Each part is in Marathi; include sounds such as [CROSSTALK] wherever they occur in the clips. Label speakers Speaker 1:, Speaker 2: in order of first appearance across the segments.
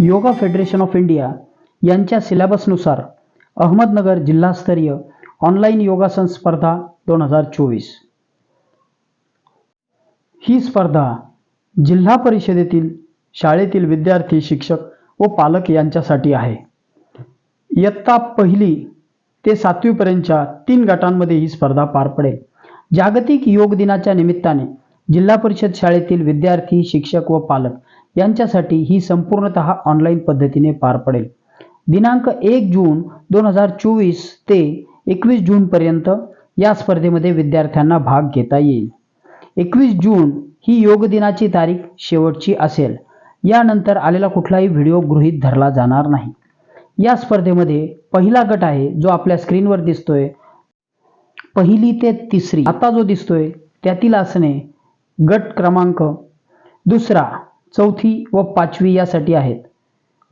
Speaker 1: योगा फेडरेशन ऑफ इंडिया यांच्या सिलेबसनुसार अहमदनगर जिल्हास्तरीय ऑनलाईन योगासन स्पर्धा दोन हजार चोवीस. ही स्पर्धा जिल्हा परिषदेतील शाळेतील विद्यार्थी शिक्षक व पालक यांच्यासाठी आहे. इयत्ता पहिली ते सातवीपर्यंतच्या तीन गटांमध्ये ही स्पर्धा पार पडेल. जागतिक योग दिनाच्या निमित्ताने जिल्हा परिषद शाळेतील विद्यार्थी शिक्षक व पालक यांच्यासाठी ही संपूर्णत ऑनलाईन पद्धतीने पार पडेल. दिनांक एक जून दोन हजार चोवीस ते एकवीस जूनपर्यंत या स्पर्धेमध्ये विद्यार्थ्यांना भाग घेता येईल. एकवीस जून ही योग दिनाची तारीख शेवटची असेल. यानंतर आलेला कुठलाही व्हिडिओ गृहीत धरला जाणार नाही. या स्पर्धेमध्ये पहिला गट आहे जो आपल्या स्क्रीनवर दिसतोय. पहिली ते तिसरी. आता जो दिसतोय त्यातील असणे गट क्रमांक दुसरा. चौथी व पाचवी यासाठी आहेत.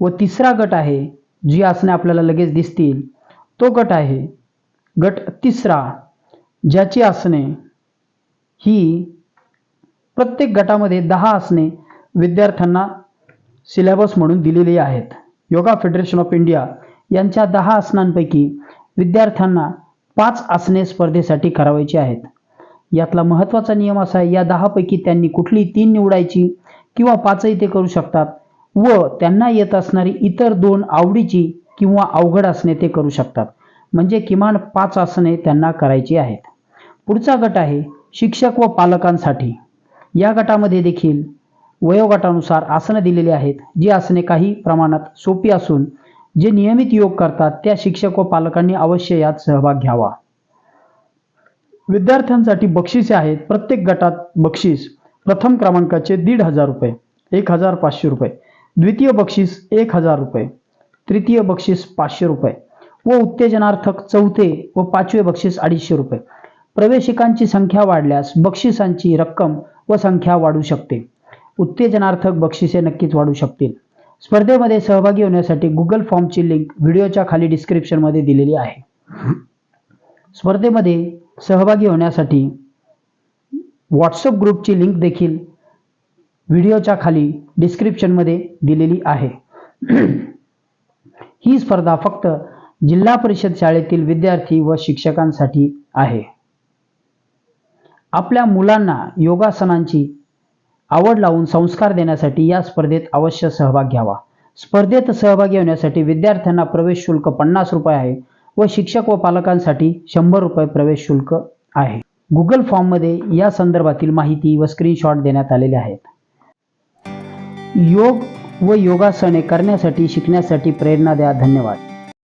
Speaker 1: व तिसरा गट आहे जी आसने आपल्याला लगेच दिसतील. तो गट आहे गट तिसरा ज्याची आसने ही प्रत्येक गटामध्ये दहा आसने विद्यार्थ्यांना सिलेबस म्हणून दिलेली आहेत. योगा फेडरेशन ऑफ इंडिया यांच्या दहा आसनांपैकी विद्यार्थ्यांना पाच आसने स्पर्धेसाठी करावायची आहेत. यातला महत्त्वाचा नियम असा आहे या दहापैकी त्यांनी कुठली तीन निवडायची किंवा पाचही ते करू शकतात व त्यांना येत असणारी इतर दोन आवडीची किंवा अवघड आसने ते करू शकतात. म्हणजे किमान पाच आसने त्यांना करायची आहेत. पुढचा गट आहे शिक्षक व पालकांसाठी. या गटामध्ये देखील वयोगटानुसार आसनं दिलेली आहेत. जी आसने काही प्रमाणात सोपी असून जे नियमित योग करतात त्या शिक्षक व पालकांनी अवश्य यात सहभाग घ्यावा. विद्यार्थ्यांसाठी बक्षिसे आहेत. प्रत्येक गटात बक्षीस प्रथम क्रमांकाचे दीड हजार रुपये एक हजार पाचशे रुपये. द्वितीय बक्षीस एक हजार रुपये तृतीय बक्षीस पाचशे रुपये व उत्तेजनार्थक चौथे व पाचवे बक्षीस अडीचशे रुपये. प्रवेशिकांची संख्या वाढल्यास बक्षिसांची रक्कम व संख्या वाढू शकते. उत्तेजनार्थक बक्षिसे नक्कीच वाढू शकतील. स्पर्धेमध्ये सहभागी होण्यासाठी गुगल फॉर्मची लिंक व्हिडिओच्या खाली डिस्क्रिप्शनमध्ये दिलेली आहे. स्पर्धेमध्ये सहभागी होण्यासाठी व्हॉट्सअप ग्रुपची लिंक देखील व्हिडिओच्या खाली डिस्क्रिप्शनमध्ये दिलेली आहे. [CLEARS THROAT] ही स्पर्धा फक्त जिल्हा परिषद शाळेतील विद्यार्थी व शिक्षकांसाठी आहे. आपल्या मुलांना योगासनांची आवड लावून संस्कार देण्यासाठी या स्पर्धेत अवश्य सहभाग घ्यावा. स्पर्धेत सहभागी होण्यासाठी विद्यार्थ्यांना प्रवेश शुल्क पन्नास रुपये आहे व शिक्षक व पालकांसाठी शंभर रुपये प्रवेश शुल्क आहे. गुगल फॉर्ममध्ये या संदर्भातील माहिती व स्क्रीनशॉट देण्यात आलेले आहेत. योग व योगासने करण्यासाठी शिकण्यासाठी प्रेरणा द्या. धन्यवाद.